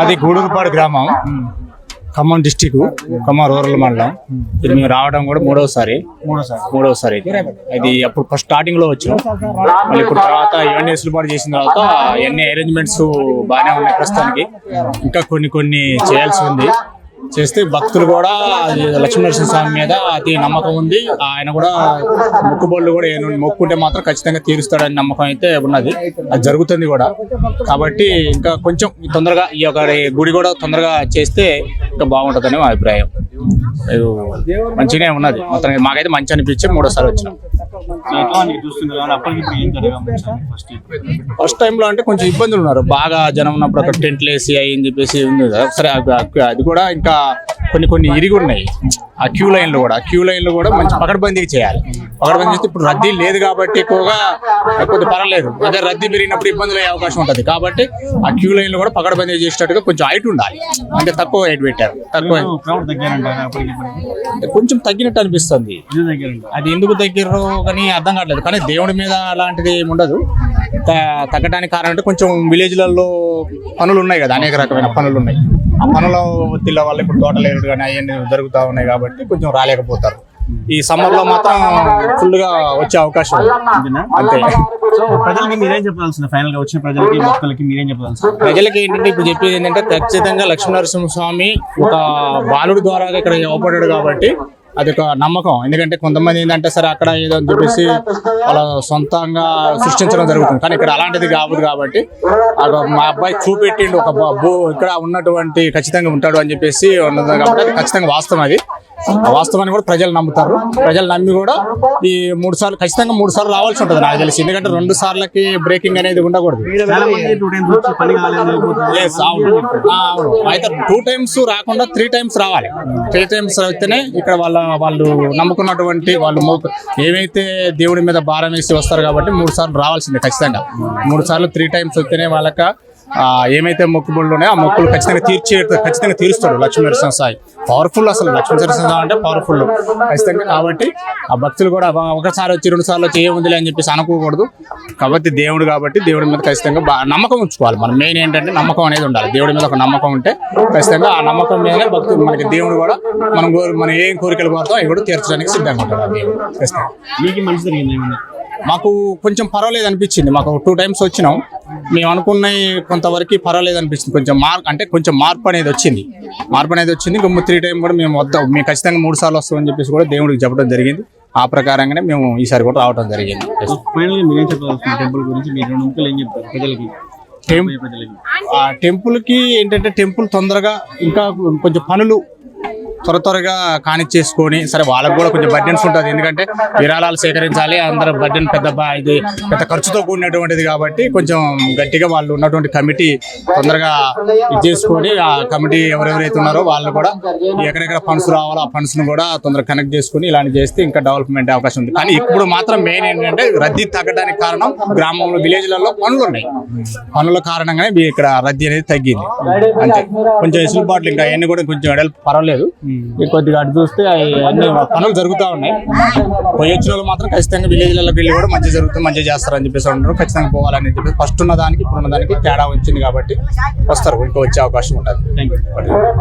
మాది గూడూరుపాడు గ్రామం. Khammam district Khammam rural మండలం. ఇది మేము రావడం కూడా మూడవసారి. మూడవసారి. ఇది. అప్పుడు ఫస్ట్ స్టార్టింగ్లో వచ్చినాం మళ్ళీ ఇప్పుడు తర్వాత ఇవన్నీ వెసులుబాటు చేసిన తర్వాత ఇవన్నీ అరేంజ్మెంట్స్ బాగానే ఉన్నాయి ప్రస్తుతానికి. ఇంకా కొన్ని కొన్ని చేయాల్సి ఉంది. చేస్తే భక్తులు కూడా లక్ష్మీనరసింహ స్వామి మీద అతి నమ్మకం ఉంది. ఆయన కూడా మొక్కుబళ్ళు కూడా మొక్కుంటే మాత్రం ఖచ్చితంగా తీరుస్తాడని నమ్మకం అయితే ఉన్నది. అది జరుగుతుంది కూడా. కాబట్టి ఇంకా కొంచెం తొందరగా ఈ యొక్క గుడి కూడా తొందరగా చేస్తే ఇంకా బాగుంటుందని మా అభిప్రాయం. మంచిగానే ఉన్నది. మొత్తం మాకైతే మంచి అనిపించి మూడోసారి వచ్చినాం. ఫస్ట్ ఫస్ట్ టైం లో అంటే కొంచెం ఇబ్బందులు ఉన్నారు. బాగా జనం ఉన్నప్పుడు అక్కడ టెంట్లు వేసి అయ్యి అని చెప్పేసి ఉంది కదా. సరే అది- కూడా ఇంకా కొన్ని కొన్ని ఇరిగి ఉన్నాయి. ఆ క్యూ లైన్లు కూడా క్యూ లైన్లు కూడా మంచి పకడ్బందీ చేయాలి. పకడ్బందీ చేస్తే ఇప్పుడు రద్దీ లేదు కాబట్టి ఎక్కువగా కొద్ది పర్వాలేదు. అదే రద్దీ పెరిగినప్పుడు ఇబ్బందులు అయ్యే అవకాశం ఉంటుంది. కాబట్టి ఆ క్యూ లైన్లు కూడా పకడ్బందీ చేసేటట్టుగా కొంచెం హైట్ ఉండాలి. అంటే తక్కువ హైట్ పెట్టారు. తక్కువ కొంచెం తగ్గినట్టు అనిపిస్తుంది. అది ఎందుకు దగ్గర కానీ అర్థం కావట్లేదు. కానీ దేవుడి మీద అలాంటిది ఏమి ఉండదు. తగ్గడానికి కారణం అంటే కొంచెం విలేజ్లలో పనులు ఉన్నాయి కదా. అనేక రకమైన పనులు ఉన్నాయి. ఆ పనుల ఒత్తిళ్ళ వల్ల ఇప్పుడు తోటలేరు కానీ అవన్నీ జరుగుతూ ఉన్నాయి కాబట్టి కొంచెం రాలేకపోతారు. ఈ సమ్మర్లో మాత్రం ఫుల్గా వచ్చే అవకాశం? అంతే. సో ప్రజలకి మీరేం చెప్పాల్సిన ఫైనల్గా వచ్చిన ప్రజలకి భక్తులకి మీరేం చెప్పాల్సిన ప్రజలకి ఏంటంటే ఇప్పుడు చెప్పేది ఏంటంటే ఖచ్చితంగా లక్ష్మీనరసింహ స్వామి ఒక బాలుడి ద్వారా ఇక్కడ అవపడ్డాడు కాబట్టి అది ఒక నమ్మకం. ఎందుకంటే కొంతమంది ఏంటంటే సరే అక్కడ ఏదో అని చెప్పేసి వాళ్ళ సొంతంగా సృష్టించడం జరుగుతుంది. కానీ ఇక్కడ అలాంటిది కాదు కాబట్టి అక్కడ మా అబ్బాయి చూపెట్టిండు ఒక ఇక్కడ ఉన్నటువంటి ఖచ్చితంగా ఉంటాడు అని చెప్పేసి ఉన్నది కాబట్టి ఖచ్చితంగా వాస్తవం అది. వాస్తవాన్ని కూడా ప్రజలు నమ్ముతారు. ప్రజలు నమ్మి కూడా ఈ మూడు సార్లు ఖచ్చితంగా మూడు సార్లు రావాల్సి ఉంటుంది నాకు తెలిసి. ఎందుకంటే రెండు సార్లకి బ్రేకింగ్ అనేది ఉండకూడదు. అవును. అయితే టూ టైమ్స్ రాకుండా త్రీ టైమ్స్ రావాలి. త్రీ టైమ్స్ వస్తేనే ఇక్కడ వాళ్ళ వాళ్ళు నమ్ముకున్నటువంటి వాళ్ళు ఏవైతే దేవుడి మీద భారం వేసి వస్తారు కాబట్టి మూడు సార్లు రావాల్సిందే ఖచ్చితంగా. మూడు సార్లు త్రీ టైమ్స్ వస్తేనే వాళ్ళకి ఏమైతే మొక్కుబళ్ళు ఉన్నాయో ఆ మొక్కులు ఖచ్చితంగా తీర్చే ఖచ్చితంగా తీరుస్తాడు లక్ష్మీ నరసింహ సాయి. పవర్ఫుల్ అసలు లక్ష్మీ నరసింహ స్వామి అంటే పవర్ఫుల్ ఖచ్చితంగా కాబట్టి ఆ భక్తులు కూడా ఒకసారి వచ్చి రెండు సార్లు వచ్చి ఏముందిలే అని చెప్పేసి అనుకోకూడదు. కాబట్టి దేవుడు కాబట్టి దేవుడి మీద ఖచ్చితంగా నమ్మకం ఉంచుకోవాలి. మనం మెయిన్ ఏంటంటే నమ్మకం అనేది ఉండాలి. దేవుడి మీద ఒక నమ్మకం ఉంటే ఖచ్చితంగా ఆ నమ్మకం మీదనే భక్తులు మనకి దేవుడు కూడా మనం మనం ఏం కోరికలు కోరుతాం అవి కూడా తీర్చడానికి సిద్ధంగా ఉంటాడు ఆ దేవుడు. ఖచ్చితంగా. మీకు కొంచెం పర్వాలేదు అనిపించింది. మాకు టూ టైమ్స్ వచ్చినాం. మేము అనుకున్నవి కొంతవరకు పర్వాలేదు అనిపించింది. కొంచెం మార్క్ అంటే కొంచెం మార్పు అనేది వచ్చింది. మార్పు అనేది వచ్చింది. ఇంకొక త్రీ టైం కూడా మేము వద్దాం మేము ఖచ్చితంగా మూడు సార్లు వస్తామని చెప్పేసి కూడా దేవుడికి చెప్పడం జరిగింది. ఆ ప్రకారంగానే మేము ఈసారి కూడా రావడం జరిగింది. టెంపుల్ గురించి మీరు రెండు ముక్కలు ఏం చెప్తారు ప్రజలకి? టెం- ప్రజలకి. ఆ టెంపుల్కి ఏంటంటే టెంపుల్ తొందరగా ఇంకా కొంచెం పనులు త్వర త్వరగా కానిచ్చేసుకొని సరే వాళ్ళకు కూడా కొంచెం బడ్డెన్స్ ఉంటుంది. ఎందుకంటే విరాళాలు సేకరించాలి అందరూ బడ్డెన్ పెద్ద ఇది పెద్ద ఖర్చుతో కూడినటువంటిది కాబట్టి కొంచెం గట్టిగా వాళ్ళు ఉన్నటువంటి కమిటీ తొందరగా ఇది చేసుకొని ఆ కమిటీ ఎవరెవరైతే ఉన్నారో వాళ్ళు కూడా ఎక్కడెక్కడ ఫండ్స్ రావాలో ఆ ఫండ్స్ను కూడా తొందరగా కనెక్ట్ చేసుకుని ఇలాంటి చేస్తే ఇంకా డెవలప్మెంట్ అవకాశం ఉంది. కానీ ఇప్పుడు మాత్రం మెయిన్ ఏంటంటే రద్దీ తగ్గడానికి కారణం గ్రామంలో విలేజ్లలో పనులు ఉన్నాయి. పనుల కారణంగానే ఇక్కడ రద్దీ అనేది తగ్గింది. అంతే. కొంచెం వెసులుబాట్లు ఇంకా అవన్నీ కూడా కొంచెం ఎడల్ పర్వాలేదు. కొద్దిగా అటు చూస్తే అన్ని పనులు జరుగుతూ ఉన్నాయి. పోయి వచ్చిన వాళ్ళు మాత్రం ఖచ్చితంగా విలేజ్లకు వెళ్ళి కూడా మంచిగా జరుగుతుంది మంచిగా చేస్తారని చెప్పేసి అంటారు ఖచ్చితంగా పోవాలని చెప్పేసి ఫస్ట్ ఉన్న దానికి ఇప్పుడు ఉన్న దానికి తేడా వచ్చింది కాబట్టి వస్తారు ఇంకా వచ్చే అవకాశం ఉంటుంది. Thank you